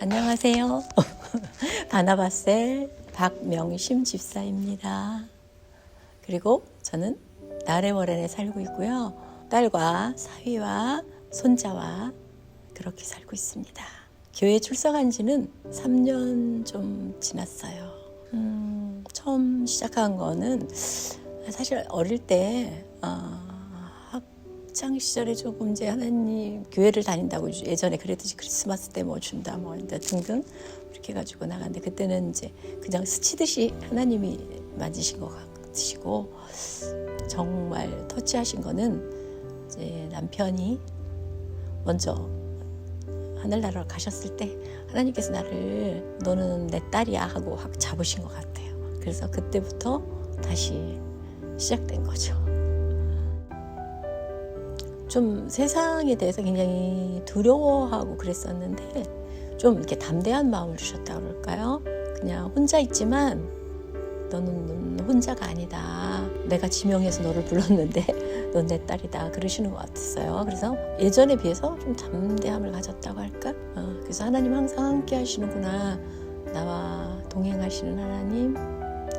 안녕하세요. 바나바셀 박명심 집사입니다. 그리고 저는 나래월엔에 살고 있고요. 딸과 사위와 손자와 그렇게 살고 있습니다. 교회 출석한 지는 3년 좀 지났어요. 음, 처음 시작한 거는 사실 어릴 때 어, 학창 시절에 조금 이제 하나님 교회를 다닌다고 예전에 그랬듯이 크리스마스 때 뭐 준다 뭐 등등 이렇게 해가지고 나갔는데 그때는 이제 그냥 스치듯이 하나님이 만지신 것 같으시고 정말 터치하신 거는 이제 남편이 먼저 하늘나라로 가셨을 때 하나님께서 나를 너는 내 딸이야 하고 확 잡으신 것 같아요. 그래서 그때부터 다시 시작된 거죠. 좀 세상에 대해서 굉장히 두려워하고 그랬었는데 좀 이렇게 담대한 마음을 주셨다 그럴까요? 그냥 혼자 있지만 너는 혼자가 아니다. 내가 지명해서 너를 불렀는데 넌 내 딸이다. 그러시는 것 같았어요. 그래서 예전에 비해서 좀 담대함을 가졌다고 할까? 어, 그래서 하나님 항상 함께 하시는구나. 나와 동행하시는 하나님,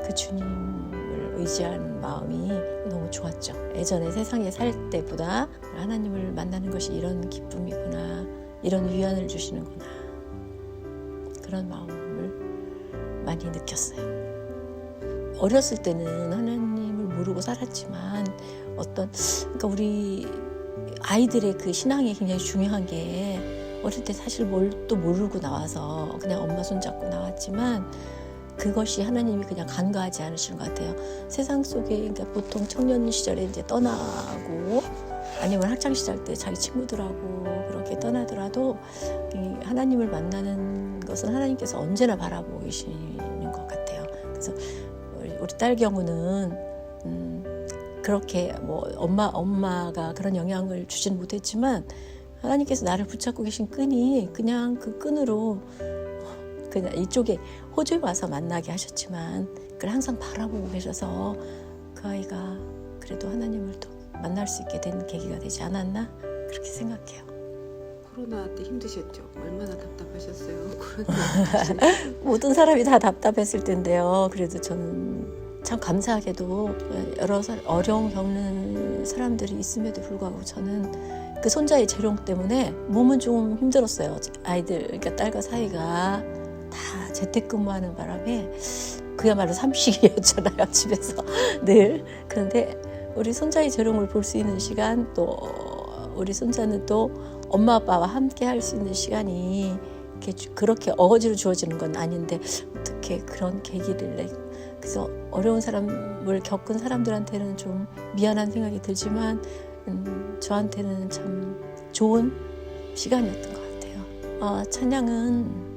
그 주님을 의지하는 마음이 너무 좋았죠. 예전에 세상에 살 때보다 하나님을 만나는 것이 이런 기쁨이구나. 이런 위안을 주시는구나. 그런 마음을 많이 느꼈어요. 어렸을 때는 하나님을 모르고 살았지만 어떤 그러니까 우리 아이들의 그 신앙이 굉장히 중요한 게 어릴 때 사실 뭘 또 모르고 나와서 그냥 엄마 손잡고 나왔지만 그것이 하나님이 그냥 간과하지 않으시는 것 같아요. 세상 속에 그러니까 보통 청년 시절에 이제 떠나고 아니면 학창 시절 때 자기 친구들하고 그렇게 떠나더라도 이 하나님을 만나는 것은 하나님께서 언제나 바라보고 계시는 것 같아요. 그래서 우리, 딸 경우는 음, 그렇게 뭐 엄마 엄마가 그런 영향을 주지는 못했지만 하나님께서 나를 붙잡고 계신 끈이 그냥 그 끈으로 그냥 이쪽에 호주에 와서 만나게 하셨지만 그걸 항상 바라보고 계셔서 그 아이가 그래도 하나님을 또 만날 수 있게 된 계기가 되지 않았나 그렇게 생각해요. 코로나 때 힘드셨죠? 얼마나 답답하셨어요? 모든 사람이 다 답답했을 텐데요. 그래도 저는 참 감사하게도 여러 사- 어려움 겪는 사람들이 있음에도 불구하고 저는 그 손자의 재롱 때문에 몸은 좀 힘들었어요. 아이들, 그러니까 딸과 사이가 다 재택근무하는 바람에 그야말로 삼식이었잖아요. 집에서 늘. 그런데 우리 손자의 재롱을 볼 수 있는 시간 또 우리 손자는 또 엄마 아빠와 함께 할 수 있는 시간이 그렇게 어거지로 주어지는 건 아닌데 어떻게 그런 계기를 내 그래서 어려운 사람을 겪은 사람들한테는 좀 미안한 생각이 들지만 음, 저한테는 참 좋은 시간이었던 것 같아요. 어, 찬양은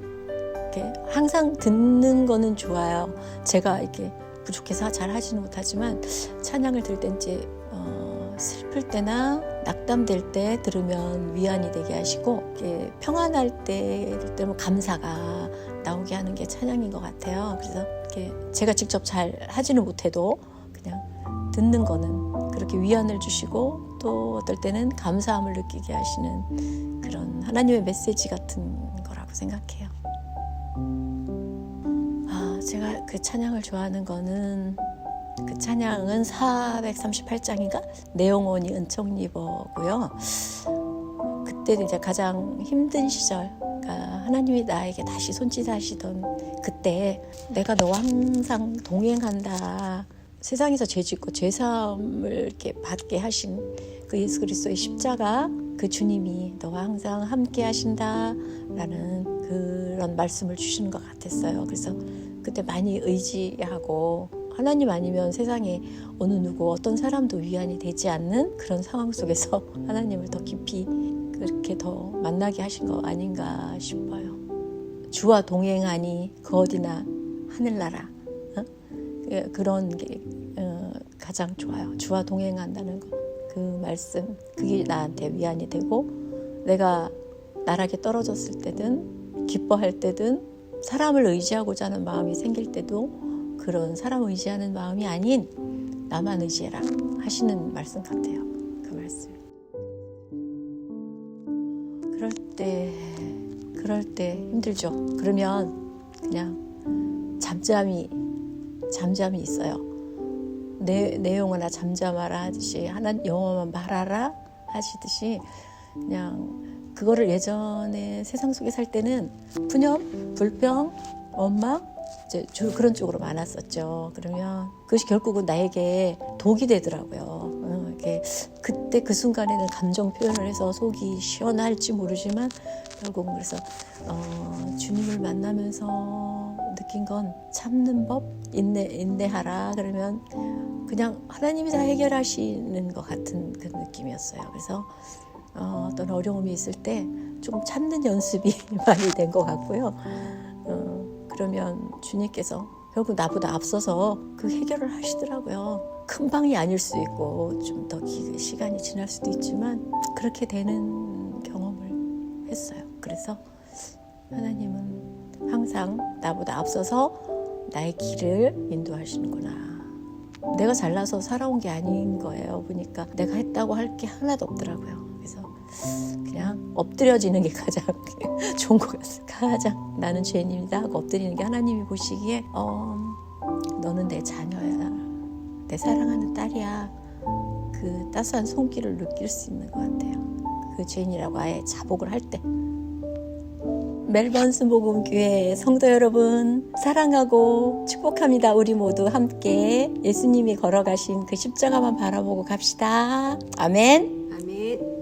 이렇게 항상 듣는 거는 좋아요. 제가 이렇게 부족해서 잘 하지는 못하지만 찬양을 들을 때 이제 어, 슬플 때나 낙담될 때 들으면 위안이 되게 하시고 이렇게 평안할 때 때면 감사가 나오게 하는 게 찬양인 것 같아요. 그래서 이렇게 제가 직접 잘 하지는 못해도 그냥 듣는 거는 그렇게 위안을 주시고 또 어떨 때는 감사함을 느끼게 하시는 그런 하나님의 메시지 같은 거라고 생각해요. 아, 제가 그 찬양을 좋아하는 거는 그 찬양은 438장인가 내용원이 은총리버고요. 그때 이제 가장 힘든 시절, 그러니까 하나님이 나에게 다시 손짓하시던 그때 내가 너와 항상 동행한다. 세상에서 죄 짓고 죄 사함을 이렇게 받게 하신 그 예수 그리스도의 십자가 그 주님이 너와 항상 함께 하신다라는 그런 말씀을 주시는 것 같았어요. 그래서 그때 많이 의지하고 하나님 아니면 세상에 어느 누구 어떤 사람도 위안이 되지 않는 그런 상황 속에서 하나님을 더 깊이 그렇게 더 만나게 하신 거 아닌가 싶어요. 주와 동행하니 그 어디나 하늘나라 어? 그- 그런 게 어, 가장 좋아요. 주와 동행한다는 거. 그 말씀 그게 나한테 위안이 되고 내가 나락에 떨어졌을 때든 기뻐할 때든 사람을 의지하고자 하는 마음이 생길 때도 그런 사람 의지하는 마음이 아닌 나만 의지해라 하시는 말씀 같아요. 그 말씀. 그럴 때 그럴 때 힘들죠. 그러면 그냥 잠잠히 잠잠히 있어요. 내 내용하나 잠잠하라 하듯이 하나 영어만 말하라 하시듯이 그냥 그거를 예전에 세상 속에 살 때는 푸념, 불평, 원망 이제 주 그런 쪽으로 많았었죠. 그러면 그것이 결국은 나에게 독이 되더라고요. 어, 이렇게 그때 그 순간에는 감정 표현을 해서 속이 시원할지 모르지만 결국은 그래서 어, 주님을 만나면서 느낀 건 참는 법, 인내 인내하라 그러면 그냥 하나님이 다 해결하시는 것 같은 그 느낌이었어요. 그래서 어, 어떤 어려움이 있을 때 조금 참는 연습이 많이 된 것 같고요. 어, 그러면 주님께서 결국 나보다 앞서서 그 해결을 하시더라고요. 큰 방이 아닐 수 있고 좀 더 시간이 지날 수도 있지만 그렇게 되는 경험을 했어요. 그래서 하나님은 항상 나보다 앞서서 나의 길을 인도하시는구나. 내가 잘나서 살아온 게 아닌 거예요. 보니까 내가 했다고 할 게 하나도 없더라고요. 그래서 그냥 엎드려지는 게 가장 좋은 것 같아요. 가장 나는 죄인입니다 하고 엎드리는 게 하나님이 보시기에 어, 너는 내 자녀야. 내 사랑하는 딸이야. 그 따스한 손길을 느낄 수 있는 것 같아요. 그 죄인이라고 아예 자복을 할 때. 멜번스 복음교회 성도 여러분 사랑하고 축복합니다. 우리 모두 함께 예수님이 걸어가신 그 십자가만 바라보고 갑시다. 아멘.